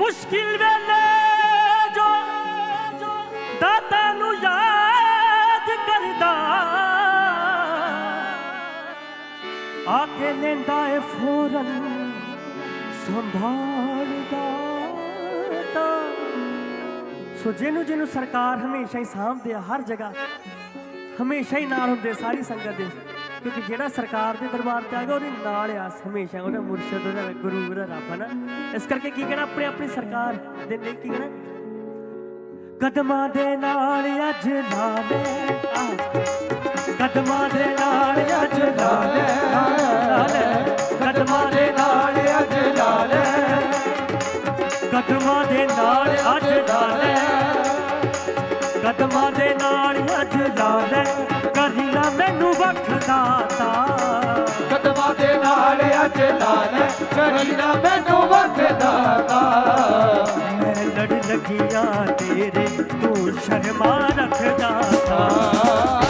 ਮੁਸ਼ਕਿਲ ਵੇਲੇ ਜੋ ਦਾਤਾ ਨੂੰ ਯਾਦ ਕਰਦਾ। ਆ ਲੈਂਦਾ ਏ ਫੌਰਨ ਸੰਭਾਲਦਾ ਸੋ ਜਿਹਨੂੰ ਜਿਹਨੂੰ ਸਰਕਾਰ ਹਮੇਸ਼ਾ ਹੀ ਸਾਹਮਣੇ ਹਰ ਜਗ੍ਹਾ, ਹਮੇਸ਼ਾ ਹੀ ਨਾਲ ਹੁੰਦੇ ਸਾਰੀ ਸੰਗਤ ਦੇ। ਕਿਉਂਕਿ ਜਿਹੜਾ ਸਰਕਾਰ ਦੇ ਦਰਬਾਰ ਤੇ ਆਗਾ ਉਹਦੇ ਨਾਲ ਆ ਹਮੇਸ਼ਾ, ਉਹਦਾ ਮੁਰਸ਼ਦ, ਉਹਦਾ ਗੁਰੂ, ਉਹਦਾ ਰੱਬ ਹੈ ਨਾ ਇਸ ਕਰਕੇ ਕੀ ਕਹਿਣਾ, ਆਪਣੇ ਆਪਣੀ ਸਰਕਾਰ ਦੇ ਲਈ ਕੀ ਕਹਿਣਾ? ਕਦਮਾਂ ਦੇ ਨਾਲ ਅੱਜ ਨਾਲੇ ਕਦਮਾਂ ਦੇ ਨਾਲ ਅੱਜ ਨਾਲੇ ਕਦਮਾਂ ਦੇ ਨਾਲ ਅੱਜ ਨਾਲੇ ਕਦਮਾਂ ਦੇ ਨਾਲ ਅੱਜ ਨਾਲੇ ਕਦਮਾਂ ਦੇ ਨਾਲ ਅੱਜ ਨਾਲੇ ਕਰੀ ਨਾ ਮੈਨੂੰ ਵਖਦਾਤਾ ਵਰਤਦਾ ਲੈ ਕਰੀਦਾ ਮੈਨੂੰ ਵਰਤਦਾ ਤਾ ਮੈਂ ਲੜ ਲੱਗਿਆ ਤੇਰੇ ਤੂੰ ਸ਼ਰਮਾ ਰੱਖਦਾ ਤਾ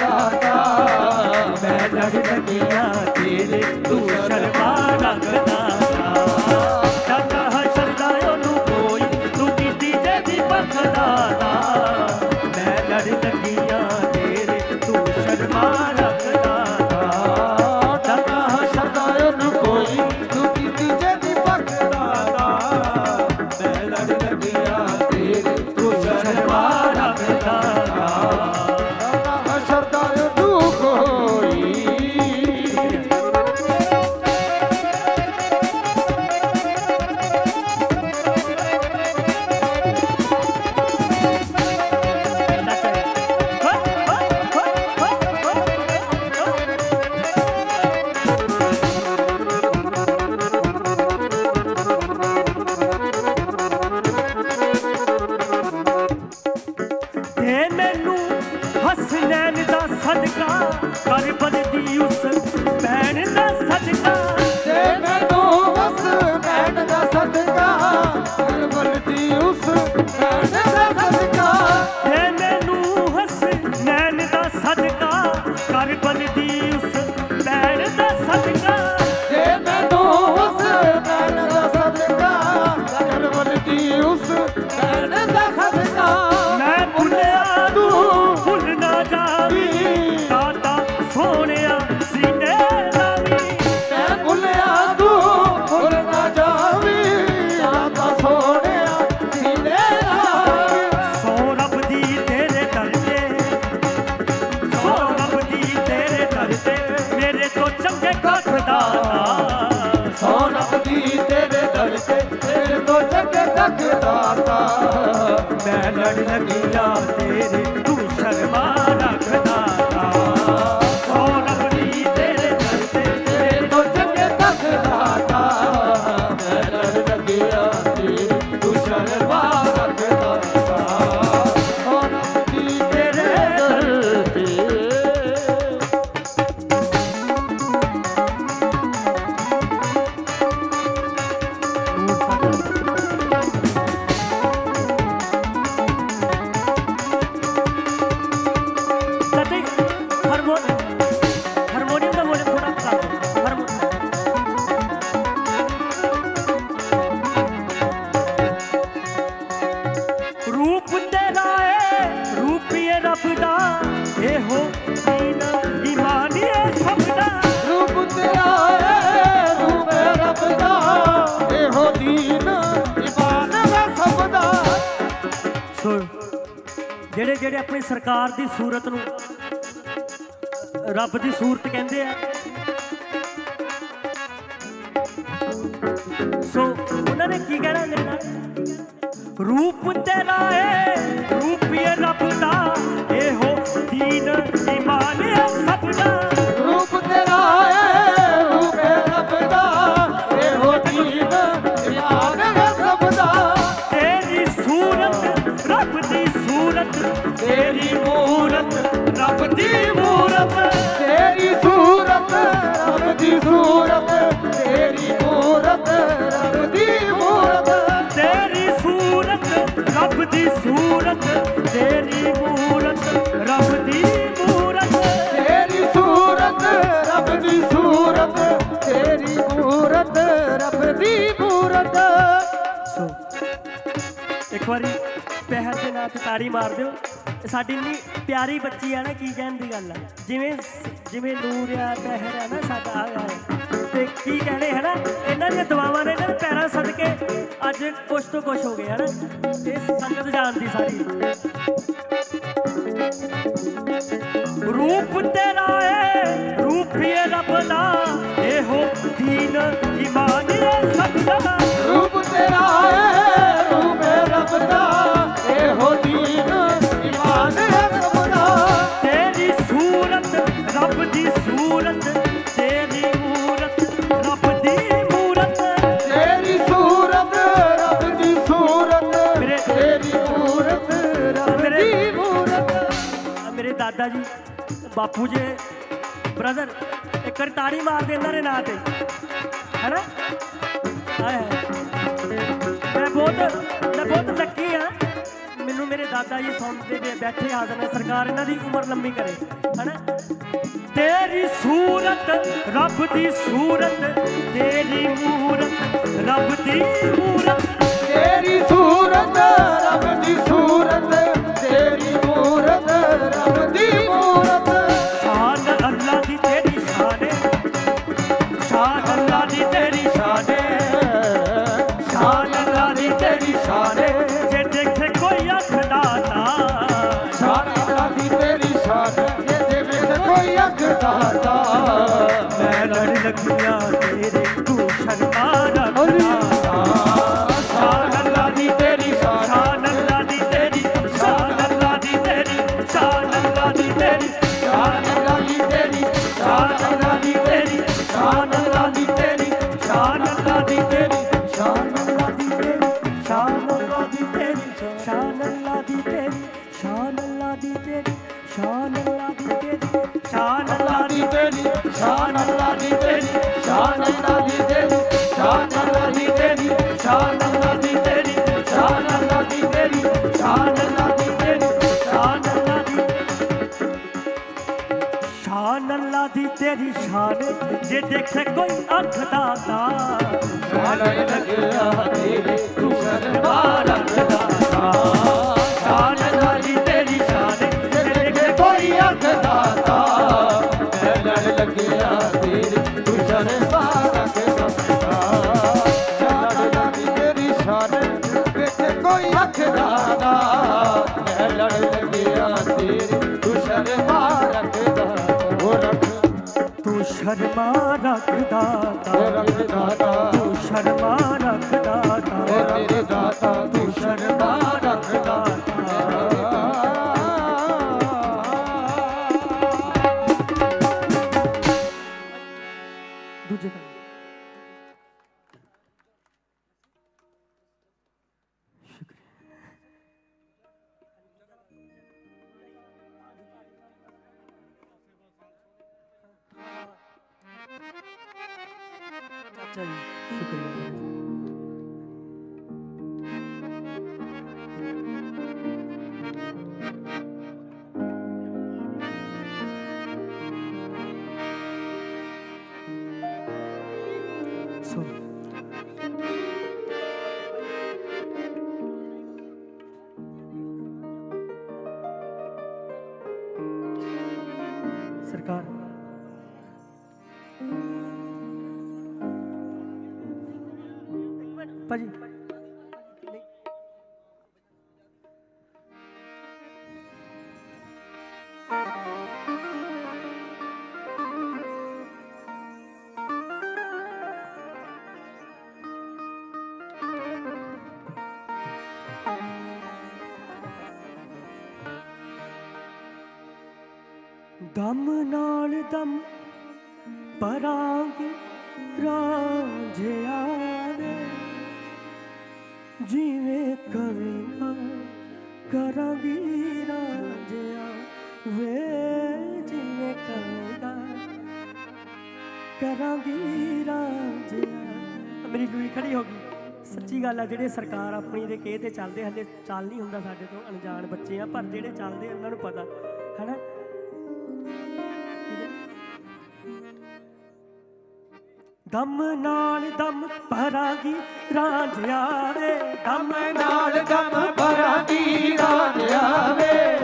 ਕਾਕਾ ਮੈਂ ਲੜ ਲੱਗੀਆਂ ਦੀ ਸੂਰਤ ਨੂੰ ਰੱਬ ਦੀ ਸੂਰਤ ਕਹਿੰਦੇ ਆ। ਸੋ ਉਹਨਾਂ ਨੇ ਕੀ ਕਹਿਣਾ ਮੇਰੇ ਨਾਲ? ਰੂਪ ਤੇਰਾ ਏ ਰੂਪੀਏ ਰੱਬ ਦਾ, ਇਹੋ ਦੀਨ ਇਮਾਨ ਸਭ ਦਾ। ਇੱਕ ਵਾਰੀ ਪਹਿਰ ਦੇ ਨਾਲ ਤੇ ਤਾੜੀ ਮਾਰ ਦਿਓ। ਸਾਡੀ ਇੰਨੀ ਪਿਆਰੀ ਬੱਚੀ ਆ ਨਾ, ਕੀ ਕਹਿਣ ਦੀ ਗੱਲ ਆ? ਜਿਵੇਂ ਜਿਵੇਂ ਨੂਰ ਆ ਪਹਿਰ ਆ ਨਾ, ਸਾਡਾ ਆ ਆ ਤੇ ਕੀ ਕਹਿਣੇ ਹੈ ਨਾ ਇਹਨਾਂ ਦੀਆਂ ਦੁਆਵਾਂ ਨੇ ਇਹਨਾਂ ਦੇ ਪੈਰਾਂ ਸਦਕੇ ਅੱਜ ਕੁਛ ਤੋਂ ਕੁਛ ਹੋ ਗਿਆ ਹੈ ਨਾ ਇਹ ਸੰਗਤ ਜਾਣਦੀ ਸਾਰੀ। ਰੂਪ ਤੇਰਾ ਏ ਰੂਪੀਏ ਰੱਬ ਦਾ, ਇਹੋ ਦੀਨ ਇਮਾਨ ਏ ਸਭ ਦਾ ਰੂਪ ਤੇਰਾ ਹੈ ਦਾਦਾ ਜੀ ਬਾਪੂ ਜੀ ਬ੍ਰਦਰ ਇੱਕ ਵਾਰੀ ਤਾੜੀ ਮਾਰ ਦੇ ਇਹਨਾਂ ਦੇ ਨਾਂ ਤੇ। ਹੈਨਾ? ਹਾਏ। ਮੈਂ ਬਹੁਤ ਮੈਂ ਬਹੁਤ ਲੱਕੀ ਆ। ਮੈਨੂੰ ਮੇਰੇ ਦਾਦਾ ਜੀ ਸੁਣਦੇ ਬੈਠੇ ਹਾਜ਼ਰ ਨੇ। ਸਰਕਾਰ ਇਹਨਾਂ ਦੀ ਉਮਰ ਲੰਮੀ ਕਰੇ। ਹੈਨਾ? ਤੇਰੀ ਸੂਰਤ ਰੱਬ ਦੀ ਸੂਰਤ ਤੇਰੀ ਮੂਰਤ ਰੱਬ ਦੀ ਮੂਰਤ ਤੇਰੀ ਸੂਰਤ ਰੱਬ ਦੀ ਸੂਰਤ ਤੇਰੀ ਮੂਰਤ ਰੱਬ ਦੀ ਮੂਰਤ ਸ਼ਾਨ ਅੱਲਾ ਦੀ ਤੇਰੀ ਸ਼ਾਨ ਏ। ਸ਼ਾਨ ਅੱਲਾ ਦੀ ਤੇਰੀ ਸ਼ਾਨ ਏ। ਦਾਤਾ ਮੈਂ ਲੜ ਲੱਗੀਆਂ ਤੇਰੇ ਦੀ ਤੇਰੀ ਸ਼ਾਨ, ਜੇ ਦੇਖੇ ਕੋਈ ਅੱਖ ਦਾ ਤਾਂ ਲੱਗਿਆ ਤੇਰੇ ਤੂੰ ਸ਼ਰਮਾ ਰੱਖਦਾ ਸ਼ਾਨ। ਸ਼ਰਮਾ ਰੱਖਦਾ ਤੂੰ ਰੱਖਦਾ ਤਾ ਤੂੰ ਸ਼ਰਮਾ ਰੱਖਦਾ ਤਾ ਮੇਰੇ ਸਰਕਾਰ ਭਾਜੀ ਦਮ ਨਾਲ ਦਮ ਰਾਂਝਿਆ ਵੇ ਜਿਵੇਂ ਕਵੇਂਗਾ ਕਰਾਂਗੀ ਰਾਂਝਿਆ ਵੇ ਜਿਵੇਂ ਕਵੇਂਗਾ ਕਰਾਂਗੀ ਰਾਂਝਿਆ ਮੇਰੀ ਲੂਈ ਖੜੀ ਹੋ ਗਈ। ਸੱਚੀ ਗੱਲ ਆ, ਜਿਹੜੇ ਸਰਕਾਰ ਆਪਣੀ ਦੇ ਕੇ ਤੇ ਚੱਲਦੇ ਹਲੇ ਚੱਲ ਨਹੀਂ ਹੁੰਦਾ ਸਾਡੇ ਤੋਂ ਅਣਜਾਣ ਬੱਚੇ ਆ, ਪਰ ਜਿਹੜੇ ਚੱਲਦੇ ਉਹਨਾਂ ਨੂੰ ਪਤਾ, ਹੈਨਾ? ਦਮ ਨਾਲ ਦਮ ਭਰਾਂਗੀ ਰਾਂਝਿਆ ਵੇ ਦਮ ਨਾਲ ਦਮ ਭਰਾਂਦੀ ਰਾਜਿਆ ਵੇ।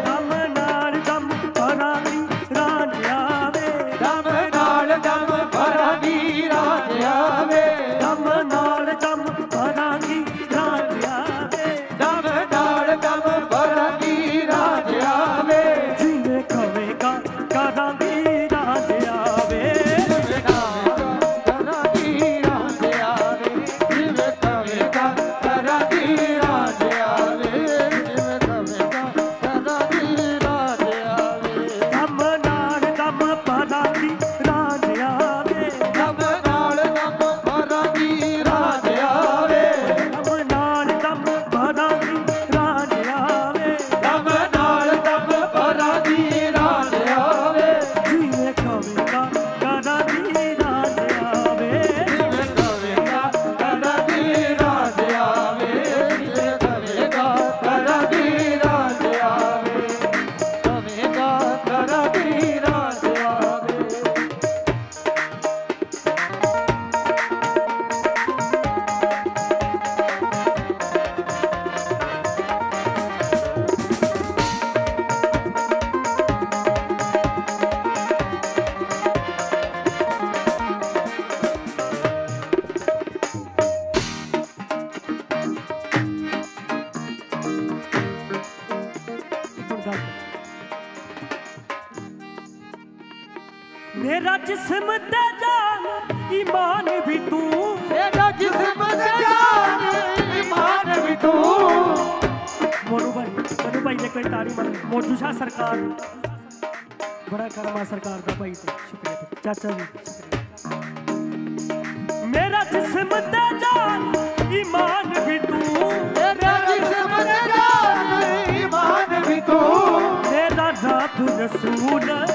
ਚਾਚਾ ਜੀ। ਮੇਰਾ ਜਿਸਮ ਤੇ ਜਾਨ ਈਮਾਨ ਵੀ ਤੂੰ। ਤੇਰਾ ਜਿਸਮ ਤੇ ਜਾਨ ਇਮਾਨ ਵੀ ਤੂੰ। ਮੇਰਾ ਰੱਬ ਰਸੂਲ।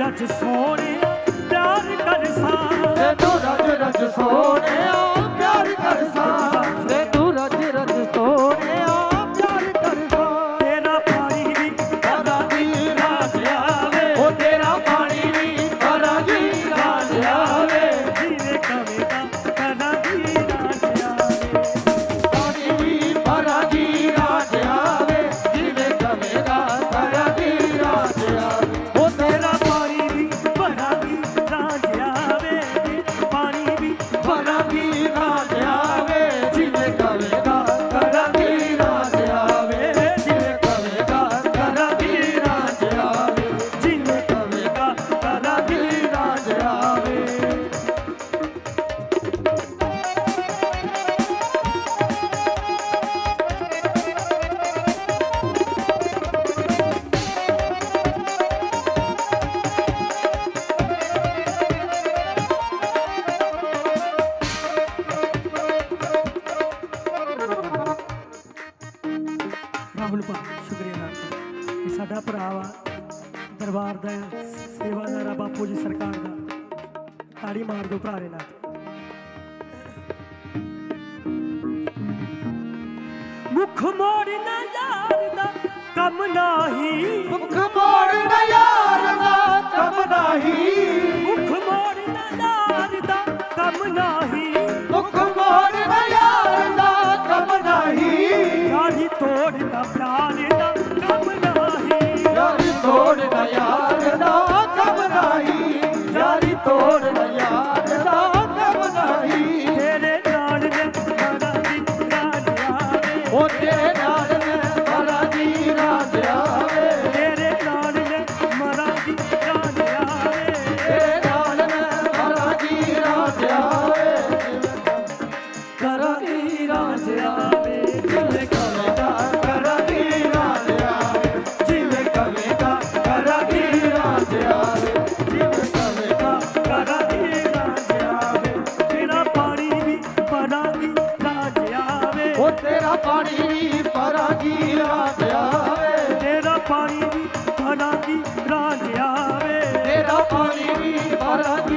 ਰਜ ਸੋਹਣੇ ਪਿਆਰ ਕਰ ਸਾ ਸੋਹਣੇ। नाम नाही ਪਾਣੀ ਵੀ ਪਰਾਗੀ ਰਾਜ ਆਵੇ। ਤੇਰਾ ਪਾਣੀ ਵੀ ਪਰਾਗੀ ਰਾਜ ਆਵੇ। ਤੇਰਾ ਪਾਣੀ ਵੀ ਪਰਾਗੀ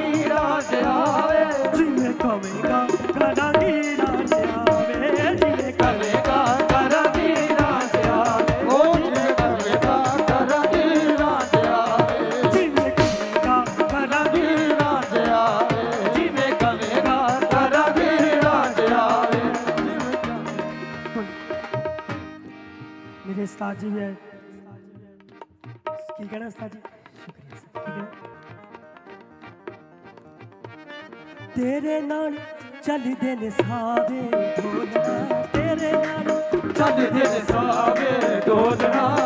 ਉਸਤਾਦ ਜੀ ਵੀ ਆਏ ਕੀ ਕਹਿਣਾ ਉਸਤਾਦ ਜੀ? ਸ਼ੁਕਰੀਆ ਤੇਰੇ ਨਾਲ ਚੱਲਦੇ ਨੇ ਸਾਵੇ ਢੋਲਣਾ, ਤੇਰੇ ਨਾਲ ਚੱਲਦੇ ਨੇ ਸਾਵੇ ਢੋਲਣਾ।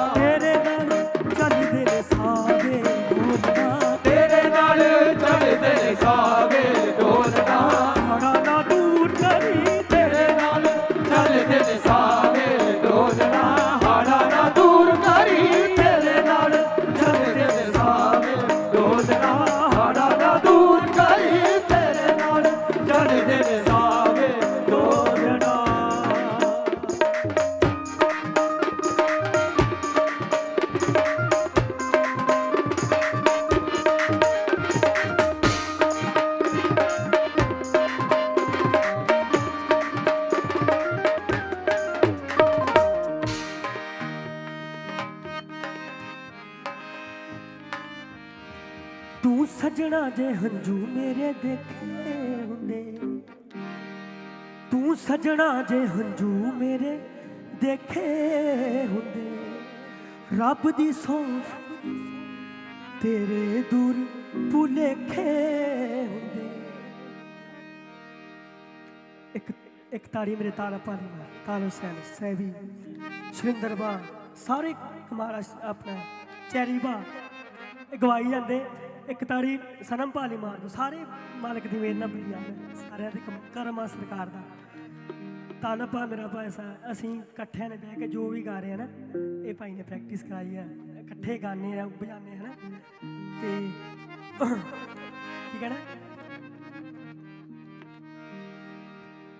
ਤੂੰ ਸਜਣਾ ਜੇ ਹੰਝੂ ਮੇਰੇ ਦੇਖੇ ਹੁੰਦੇ। ਤੂੰ ਸਜਣਾ ਜੇ ਹੰਝੂ ਮੇਰੇ ਦੇਖੇ ਹੁੰਦੇ। ਰੱਬ ਦੀ ਸੌਂਫ ਤੇਰੇ ਦੂਰ ਭੁਲੇਖੇ ਹੁੰਦੇ। ਇੱਕ ਇੱਕ ਤਾੜੀ ਮੇਰੇ ਤਾਲਾ ਪਾਲੀ ਮਾਰ। ਤਾਲੋ ਸੈਲ ਸੈਵੀ ਸੁਰਿੰਦਰਬਾ ਸਾਰੇ ਕਮਾਰਾ ਆਪਣਾ ਚੈਰੀਬਾ ਗਵਾਈ ਜਾਂਦੇ। ਇੱਕ ਤਾੜੀ ਸਨਮ ਭਾਲੀ ਮਾਂ ਦਿਓ ਸਾਰੇ ਮਾਲਕ ਦੀ ਮਿਹਰ ਨਾਲ ਭਈਆ ਸਾਰਿਆਂ ਦੇ ਕਰਮ ਆ ਸਰਕਾਰ ਦਾ। ਤਾਨਾ ਪਾ ਮੇਰਾ ਪੈਸਾ ਅਸੀਂ ਇਕੱਠਿਆਂ ਨੇ ਬਹਿ ਕੇ ਜੋ ਵੀ ਗਾ ਰਹੇ ਆ ਨਾ, ਇਹ ਭਾਈ ਨੇ ਪ੍ਰੈਕਟਿਸ ਕਰਾਈ ਹੈ ਇਕੱਠੇ ਗਾਣੇ ਆ ਬਜਾਣੇ ਹਨਾ ਤੇ ਕੀ ਕਹਣਾ?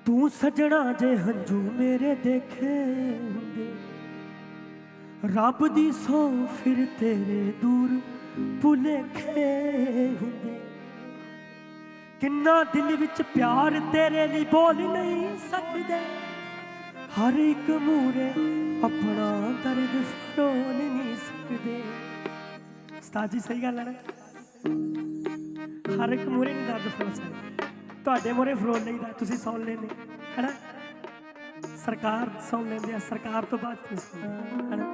ਤੂੰ ਸਜਣਾ ਜੇ ਹੰਝੂ ਮੇਰੇ ਦੇਖੇ ਹੁੰਦੇ, ਰੱਬ ਦੀ ਸੌ ਫਿਰ ਤੇਰੇ ਦੂਰ ਭੁਲੇਖੇ ਹੁੰਦੇ। ਕਿੰਨਾ ਦਿਲ ਵਿੱਚ ਪਿਆਰ ਤੇਰੇ ਲਈ ਬੋਲ ਨਹੀਂ ਸਕਦੇ। ਹਰ ਇੱਕ ਮੂਰੇ ਆਪਣਾ ਦਰਦ ਫਰੋਲ ਨਹੀਂ ਸਕਦੇ। ਉਸਤਾਦ ਜੀ, ਸਹੀ ਗੱਲ ਹੈ ਨਾ? ਹਰ ਇੱਕ ਮੂਰੇ ਨਹੀਂ ਦਰਦ ਫਰੋਲ ਸਕਦੇ। ਤੁਹਾਡੇ ਮੂਰੇ ਫਰੋਲ ਲਈਦਾ ਤੁਸੀਂ ਸੁਣ ਲੈਂਦੇ ਹੈਨਾ ਸਰਕਾਰ ਸੁਣ ਲੈਂਦੇ ਆ, ਸਰਕਾਰ ਤੋਂ ਬਾਅਦ ਤੁਸੀਂ ਹੈਨਾ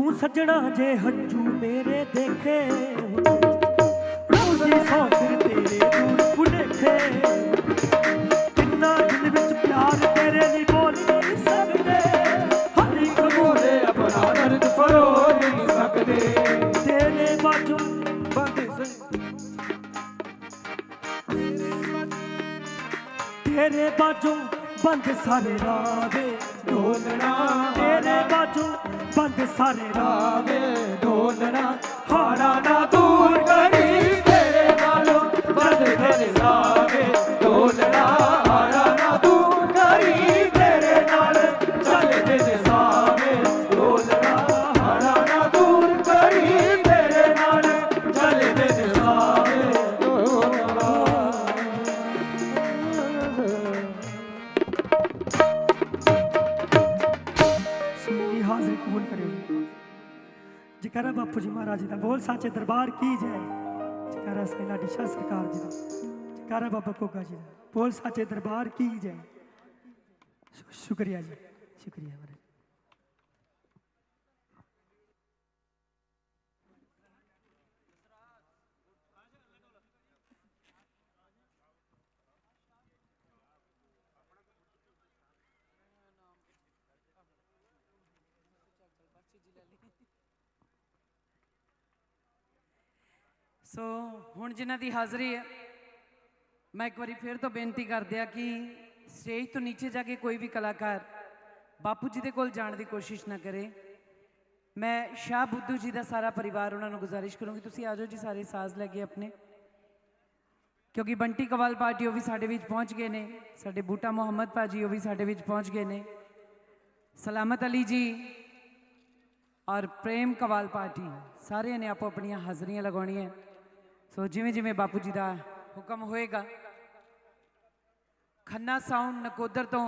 ਤੂੰ ਸੱਜਣਾ ਜੇ ਹੰਝੂ ਮੇਰੇ ਦੇਖੇ, ਰੋਜ਼ੀ ਸੌ ਫਿਰ ਤੇਰੇ ਦੂਰ ਭੁਲੇਖੇ ਕਿੰਨਾ ਦਿਲ ਵਿੱਚ ਪਿਆਰ ਤੇਰੇ ਲਈ ਬੋਲ ਨਹੀਂ ਸਕਦੇ। ਹਰ ਇੱਕ ਆਪਣਾ ਦਰਦ ਫਰੋ ਨਹੀਂ ਸਕਦੇ। ਤੇਰੇ ਬਾਝੋਂ ਬੰਦੇ ਸੇ। ਤੇਰੇ ਬਾਝੋਂ ਬੰਦ ਸਾਰੇ ਰਾਵੇ ਢੋਲਣਾ। ਤੇਰੇ ਬਾਝੋਂ ਬੰਦ ਸਾਰੇ ਰਾਵੇ ਆਵੇ ਢੋਲਣਾ ਹਾੜਾ ਨਾ ਦੂਰ ਕਰੀ। ਮਹਾਰਾਜ ਜੀ ਦਾ ਬੋਲ ਸਾਚੇ ਦਰਬਾਰ ਕੀ ਜੈ ਜਕਰਾ ਸੈਲਾ ਡਿਸ਼ਾ ਸਰਕਾਰ ਜੀ ਦਾ ਜਕਰਾ ਬਾਬਾ ਕੋਗਾ ਜੀ ਦਾ ਬੋਲ ਸਾਚੇ ਦਰਬਾਰ ਸੋ ਹੁਣ ਜਿਨ੍ਹਾਂ ਦੀ ਹਾਜ਼ਰੀ ਹੈ, ਮੈਂ ਇੱਕ ਵਾਰੀ ਫਿਰ ਤੋਂ ਬੇਨਤੀ ਕਰਦਿਆ ਕਿ ਸਟੇਜ ਤੋਂ ਨੀਚੇ ਜਾ ਕੇ ਕੋਈ ਵੀ ਕਲਾਕਾਰ ਬਾਪੂ ਜੀ ਦੇ ਕੋਲ ਜਾਣ ਦੀ ਕੋਸ਼ਿਸ਼ ਨਾ ਕਰੇ। ਮੈਂ ਸ਼ਾਹ ਬੁੱਧੂ ਜੀ ਦਾ ਸਾਰਾ ਪਰਿਵਾਰ ਉਹਨਾਂ ਨੂੰ ਗੁਜ਼ਾਰਿਸ਼ ਕਰੂੰਗੀ, ਤੁਸੀਂ ਆ ਜਾਓ ਜੀ ਸਾਰੇ ਸਾਜ਼ ਲੈ ਕੇ ਆਪਣੇ। ਕਿਉਂਕਿ ਬੰਟੀ ਕਵਾਲ ਪਾਰਟੀ ਉਹ ਵੀ ਸਾਡੇ ਵਿੱਚ ਪਹੁੰਚ ਗਏ ਨੇ, ਸਾਡੇ ਬੂਟਾ ਮੁਹੰਮਦ ਭਾਜੀ ਉਹ ਵੀ ਸਾਡੇ ਵਿੱਚ ਪਹੁੰਚ ਗਏ ਨੇ। ਸਲਾਮਤ ਅਲੀ ਜੀ ਔਰ ਪ੍ਰੇਮ ਕਵਾਲ ਪਾਰਟੀ, ਸਾਰਿਆਂ ਨੇ ਆਪੋ ਆਪਣੀਆਂ ਹਾਜ਼ਰੀਆਂ ਲਗਾਉਣੀਆਂ। ਸੋ ਜਿਵੇਂ ਜਿਵੇਂ ਬਾਪੂ ਜੀ ਦਾ ਹੁਕਮ ਹੋਏਗਾ, ਖੰਨਾ ਸਾਊਂਡ ਨਕੋਦਰ ਤੋਂ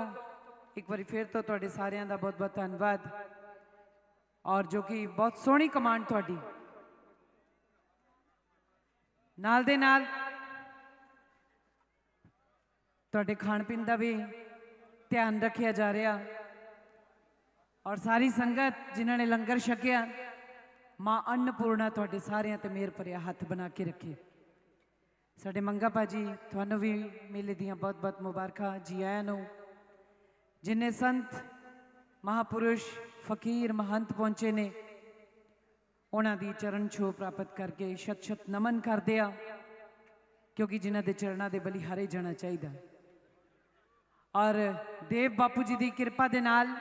ਇੱਕ ਵਾਰੀ ਫਿਰ ਤੋਂ ਤੁਹਾਡੇ ਸਾਰਿਆਂ ਦਾ ਬਹੁਤ ਬਹੁਤ ਧੰਨਵਾਦ। ਔਰ ਜੋ ਕਿ ਬਹੁਤ ਸੋਹਣੀ ਕਮਾਂਡ ਤੁਹਾਡੀ। ਨਾਲ ਦੇ ਨਾਲ ਤੁਹਾਡੇ ਖਾਣ ਪੀਣ ਦਾ ਵੀ ਧਿਆਨ ਰੱਖਿਆ ਜਾ ਰਿਹਾ। ਔਰ ਸਾਰੀ ਸੰਗਤ ਜਿਨ੍ਹਾਂ ਨੇ ਲੰਗਰ ਛਕਿਆ ਮਾਂ ਅੰਨਪੂਰਣਾ ਤੁਹਾਡੇ ਸਾਰਿਆਂ ਤੇ ਮਿਹਰ ਭਰਿਆ ਹੱਥ ਬਣਾ ਕੇ ਰੱਖੇ। ਸਾਡੇ ਮੰਗਾ ਭਾਜੀ, ਤੁਹਾਨੂੰ ਵੀ ਮੇਲੇ ਦੀਆਂ ਬਹੁਤ-ਬਹੁਤ ਮੁਬਾਰਕਾਂ ਜੀ ਆਇਆਂ ਨੂੰ। ਜਿਨੇ ਸੰਤ, ਮਹਾਪੁਰਸ਼, ਫਕੀਰ, ਮਹੰਤ ਪਹੁੰਚੇ ਨੇ, ਉਹਨਾਂ ਦੀ ਚਰਨ ਛੋਹ ਪ੍ਰਾਪਤ ਕਰਕੇ ਸ਼ਤ ਸ਼ਤ ਨਮਨ ਕਰਦੇ ਆ, ਕਿਉਂਕਿ ਜਿਨ੍ਹਾਂ ਦੇ ਚਰਨਾਂ ਦੇ ਬਲੀ ਹਾਰੇ ਜਾਣਾ ਚਾਹੀਦਾ। ਔਰ ਦੇਵ ਬਾਪੂ ਜੀ ਦੀ ਕਿਰਪਾ ਦੇ ਨਾਲ